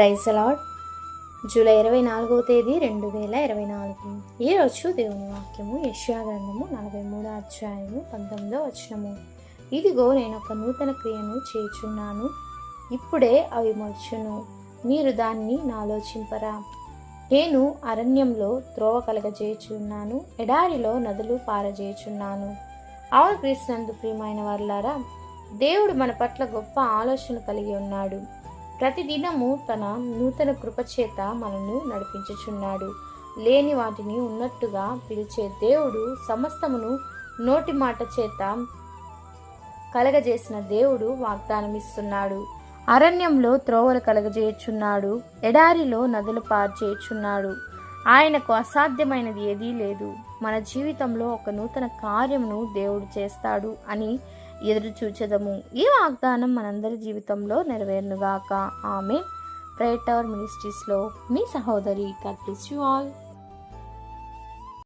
Praise అలాడ్ July ఇరవై నాలుగవ తేదీ రెండు వేల ఇరవై నాలుగు. ఈరోజు దేవుని వాక్యము యశ్యాగ్రంథము నలభై మూడో అధ్యాయము పంతొమ్మిదో వచనము. ఇదిగో నేను ఒక నూతన క్రియను చేయుచున్నాను. ఇప్పుడే అవి మొలుచును. మీరు దాన్ని నాలోచింపరా. నేను అరణ్యంలో త్రోవ కలగజేయుచున్నాను. ఎడారిలో నదులు పారజేయుచున్నాను. అవును క్రీస్తునందు ప్రియమైన వర్లారా దేవుడు మన పట్ల గొప్ప ఆలోచన కలిగి ఉన్నాడు. ప్రతిదినము తన నూతన కృపచేత మనను నడిపించుచున్నాడు. లేని వాటిని ఉన్నట్టుగా పిలిచే దేవుడు సమస్తమును నోటి మాట చేత కలగజేసిన దేవుడు వాగ్దానం ఇస్తున్నాడు అరణ్యంలో త్రోవలు కలగజేయుచున్నాడు. ఎడారిలో నదులు పార్చేయుచున్నాడు. ఆయనకు అసాధ్యమైనది ఏదీ లేదు. మన జీవితంలో ఒక నూతన కార్యమును దేవుడు చేస్తాడు అని ఎదురు చూచెదము. ఈ వాగ్దానం మనందరి జీవితంలో నెరవేరునుగాక. ఆమె ప్రేటర్ మినిస్ట్రీస్లో మీ సహోదరి. Cut you all